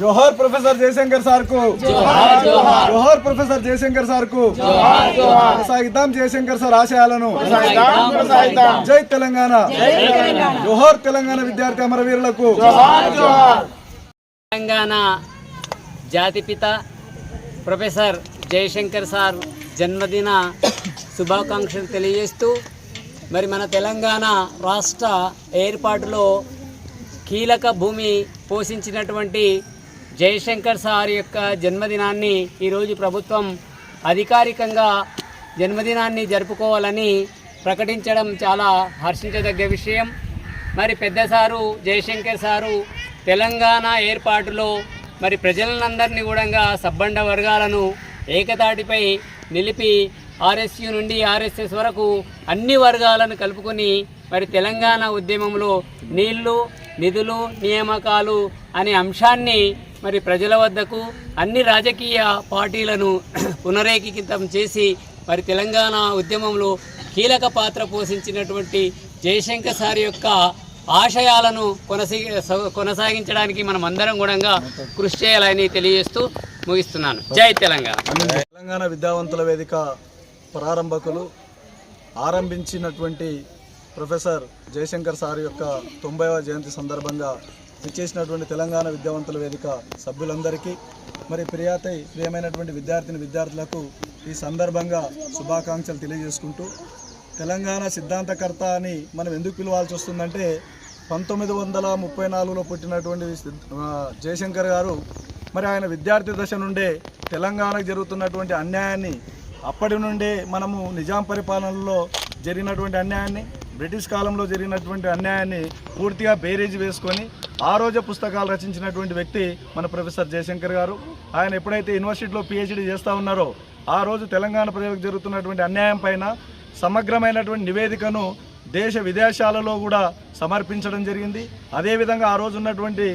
జోహార్ professor Jayashankar సార్కు జోహార్. Professor Jayashankar సార్కు కొనసాగిద్దాం జయశంకర్ సార్ ఆశయాలను. జై తెలంగాణ. జోహార్ తెలంగాణ విద్యార్థి అమరవీరులకు. తెలంగాణ జాతిపిత ప్రొఫెసర్ జయశంకర్ సార్ జన్మదిన శుభాకాంక్షలు తెలియజేస్తూ మరి మన తెలంగాణ రాష్ట్ర ఏర్పాటులో కీలక భూమి పోషించినటువంటి జయశంకర్ సార్ యొక్క జన్మదినాన్ని ఈరోజు ప్రభుత్వం అధికారికంగా జన్మదినాన్ని జరుపుకోవాలని ప్రకటించడం చాలా హర్షించదగ్గ విషయం. మరి పెద్ద సారు జయశంకర్ సారు తెలంగాణ ఏర్పాటులో మరి ప్రజలందరినీ కూడా సబ్బండ వర్గాలను ఏకతాటిపై నిలిపి ఆర్ఎస్యు నుండి ఆర్ఎస్ఎస్ వరకు అన్ని వర్గాలను కలుపుకొని మరి తెలంగాణ ఉద్యమంలో నీళ్ళు నిధులు నియామకాలు అనే అంశాన్ని మరి ప్రజల వద్దకు అన్ని రాజకీయ పార్టీలను పునరేకీకృతం చేసి మరి తెలంగాణ ఉద్యమంలో కీలక పాత్ర పోషించినటువంటి జయశంకర్ సార్ యొక్క ఆశయాలను కొనసీ కొనసాగించడానికి మనం అందరం కూడా కృషి చేయాలని తెలియజేస్తూ ముగిస్తున్నాను. జై తెలంగాణ. తెలంగాణ విద్యావంతుల వేదిక ప్రారంభకులు ఆరంభించినటువంటి ప్రొఫెసర్ జయశంకర్ సార్ యొక్క తొంభైవ జయంతి సందర్భంగా ఇచ్చేసినటువంటి తెలంగాణ విద్యావంతుల వేదిక సభ్యులందరికీ మరి ప్రియాతై ప్రియమైనటువంటి విద్యార్థిని విద్యార్థులకు ఈ సందర్భంగా శుభాకాంక్షలు తెలియజేసుకుంటూ తెలంగాణ సిద్ధాంతకర్త అని మనం ఎందుకు పిలవాల్సి వస్తుందంటే పంతొమ్మిది వందల ముప్పై నాలుగులో పుట్టినటువంటి జయశంకర్ గారు మరి ఆయన విద్యార్థి దశ నుండే తెలంగాణకు జరుగుతున్నటువంటి అన్యాయాన్ని అప్పటి నుండే మనము నిజాం పరిపాలనలో జరిగినటువంటి అన్యాయాన్ని బ్రిటిష్ కాలంలో జరిగినటువంటి అన్యాయాన్ని పూర్తిగా బేరీజ్ వేసుకొని ఆ రోజే పుస్తకాలు రచించినటువంటి వ్యక్తి మన ప్రొఫెసర్ జయశంకర్ గారు. ఆయన ఎప్పుడైతే యూనివర్సిటీలో పిహెచ్డీ చేస్తూ ఉన్నారో ఆ రోజు తెలంగాణ ప్రజలకు జరుగుతున్నటువంటి అన్యాయం పైన సమగ్రమైనటువంటి నివేదికను దేశ విదేశాలలో కూడా సమర్పించడం జరిగింది. అదేవిధంగా ఆ రోజు ఉన్నటువంటి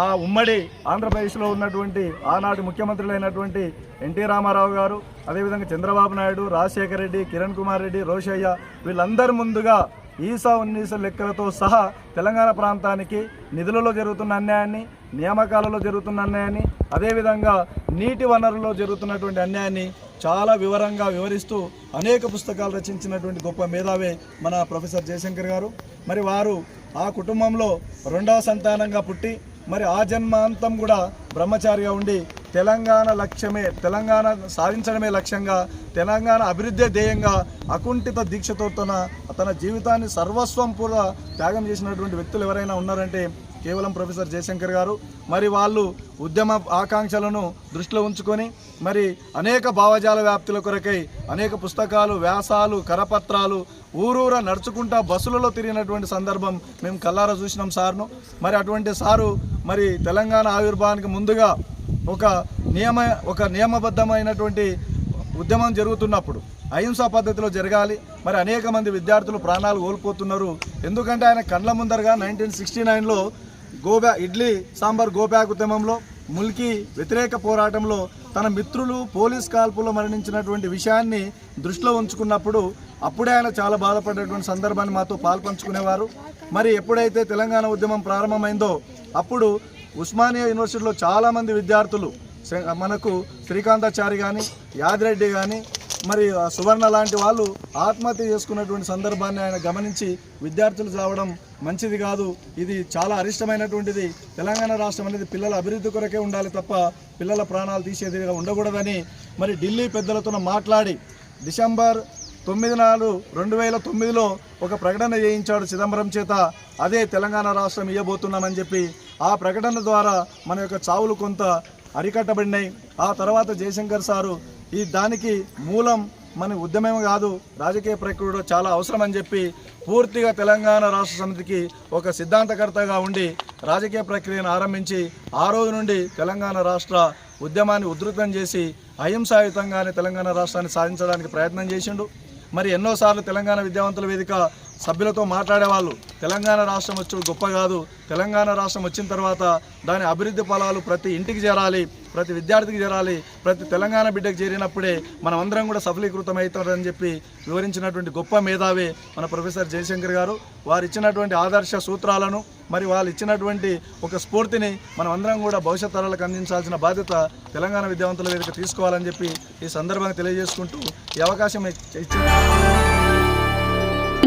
ఆ ఉమ్మడి ఆంధ్రప్రదేశ్లో ఉన్నటువంటి ఆనాటి ముఖ్యమంత్రులైనటువంటి ఎన్టీ రామారావు గారు అదేవిధంగా చంద్రబాబు నాయుడు రాజశేఖర రెడ్డి కిరణ్ కుమార్ రెడ్డి రోషయ్య వీళ్ళందరి ముందుగా ఈసా ఉన్నీస లెక్కలతో సహా తెలంగాణ ప్రాంతానికి నిధులలో జరుగుతున్న అన్యాయాన్ని నియామకాలలో జరుగుతున్న అన్యాయాన్ని అదేవిధంగా నీటి వనరుల్లో జరుగుతున్నటువంటి అన్యాయాన్ని చాలా వివరంగా వివరిస్తూ అనేక పుస్తకాలు రచించినటువంటి గొప్ప మేధావే మన ప్రొఫెసర్ జయశంకర్ గారు. మరి వారు ఆ కుటుంబంలో రెండవ సంతానంగా పుట్టి మరి ఆ జన్మాంతం కూడా బ్రహ్మచారిగా ఉండి తెలంగాణ లక్ష్యమే తెలంగాణ సాధించడమే లక్ష్యంగా తెలంగాణ అభివృద్ధి ధ్యేయంగా అకుంఠిత దీక్షతో తన తన జీవితాన్ని సర్వస్వం కూడా త్యాగం చేసినటువంటి వ్యక్తులు ఎవరైనా ఉన్నారంటే కేవలం ప్రొఫెసర్ జయశంకర్ గారు. మరి వాళ్ళు ఉద్యమ ఆకాంక్షలను దృష్టిలో ఉంచుకొని మరి అనేక భావజాల వ్యాప్తుల కొరకై అనేక పుస్తకాలు వ్యాసాలు కరపత్రాలు ఊరూర నడుచుకుంటా బస్సులలో తిరిగినటువంటి సందర్భం మేము కల్లారా చూసినాం సార్ను. మరి అటువంటి సారు మరి తెలంగాణ ఆవిర్భావానికి ముందుగా ఒక నియమ ఒక నియమబద్ధమైనటువంటి ఉద్యమం జరుగుతున్నప్పుడు అహింసా పద్ధతిలో జరగాలి. మరి అనేక మంది విద్యార్థులు ప్రాణాలు కోల్పోతున్నారు. ఎందుకంటే ఆయన కండ్ల ముందరగా నైన్టీన్ సిక్స్టీ నైన్లో గోబ్యా ఇడ్లీ సాంబార్ గోబ్యాక్ ఉద్యమంలో ముల్కీ వ్యతిరేక పోరాటంలో తన మిత్రులు పోలీస్ కాల్పులో మరణించినటువంటి విషయాన్ని దృష్టిలో ఉంచుకున్నప్పుడు అప్పుడే ఆయన చాలా బాధపడేటువంటి సందర్భాన్ని మాతో పాల్పంచుకునేవారు. మరి ఎప్పుడైతే తెలంగాణ ఉద్యమం ప్రారంభమైందో అప్పుడు ఉస్మానియా యూనివర్సిటీలో చాలామంది విద్యార్థులు మనకు శ్రీకాంతాచారి కానీ యాదిరెడ్డి కానీ మరి సువర్ణ లాంటి వాళ్ళు ఆత్మహత్య చేసుకున్నటువంటి సందర్భాన్ని ఆయన గమనించి విద్యార్థులు చావడం మంచిది కాదు. ఇది చాలా అరిష్టమైనటువంటిది. తెలంగాణ రాష్ట్రం అనేది పిల్లల అభివృద్ధి కొరకే ఉండాలి తప్ప పిల్లల ప్రాణాలు తీసేదిగా ఉండకూడదని మరి ఢిల్లీ పెద్దలతో మాట్లాడి డిసెంబర్ తొమ్మిది నాలుగు రెండు వేల తొమ్మిదిలో ఒక ప్రకటన చేయించాడు చిదంబరం చేత. అదే తెలంగాణ రాష్ట్రం ఇవ్వబోతున్నామని చెప్పి ఆ ప్రకటన ద్వారా మన యొక్క చావులు కొంత అరికట్టబడినాయి. ఆ తర్వాత జయశంకర్ సారు ఈ దానికి మూలం మన ఉద్యమం కాదు రాజకీయ ప్రక్రియ చాలా అవసరం అని చెప్పి పూర్తిగా తెలంగాణ రాష్ట్ర సమితికి ఒక సిద్ధాంతకర్తగా ఉండి రాజకీయ ప్రక్రియను ఆరంభించి ఆ రోజు నుండి తెలంగాణ రాష్ట్ర ఉద్యమాన్ని ఉధృతం చేసి అహింసాయుతంగానే తెలంగాణ రాష్ట్రాన్ని సాధించడానికి ప్రయత్నం చేసిండు. మరి ఎన్నోసార్లు తెలంగాణ విద్యావంతుల వేదిక సభ్యులతో మాట్లాడేవాళ్ళు. తెలంగాణ రాష్ట్రం వచ్చి గొప్ప కాదు. తెలంగాణ రాష్ట్రం వచ్చిన తర్వాత దాని అభివృద్ధి ఫలాలు ప్రతి ఇంటికి చేరాలి ప్రతి విద్యార్థికి చేరాలి ప్రతి తెలంగాణ బిడ్డకు చేరినప్పుడే మనం అందరం కూడా సఫలీకృతం అవుతారని చెప్పి వివరించినటువంటి గొప్ప మేధావి మన ప్రొఫెసర్ జయశంకర్ గారు. వారు ఇచ్చినటువంటి ఆదర్శ సూత్రాలను మరి వాళ్ళు ఇచ్చినటువంటి ఒక స్ఫూర్తిని మనం అందరం కూడా భవిష్యత్ తరాలకు అందించాల్సిన బాధ్యత తెలంగాణ విద్యావంతుల వేదిక తీసుకోవాలని చెప్పి ఈ సందర్భంగా తెలియజేసుకుంటూ ఈ అవకాశం ఇచ్చిన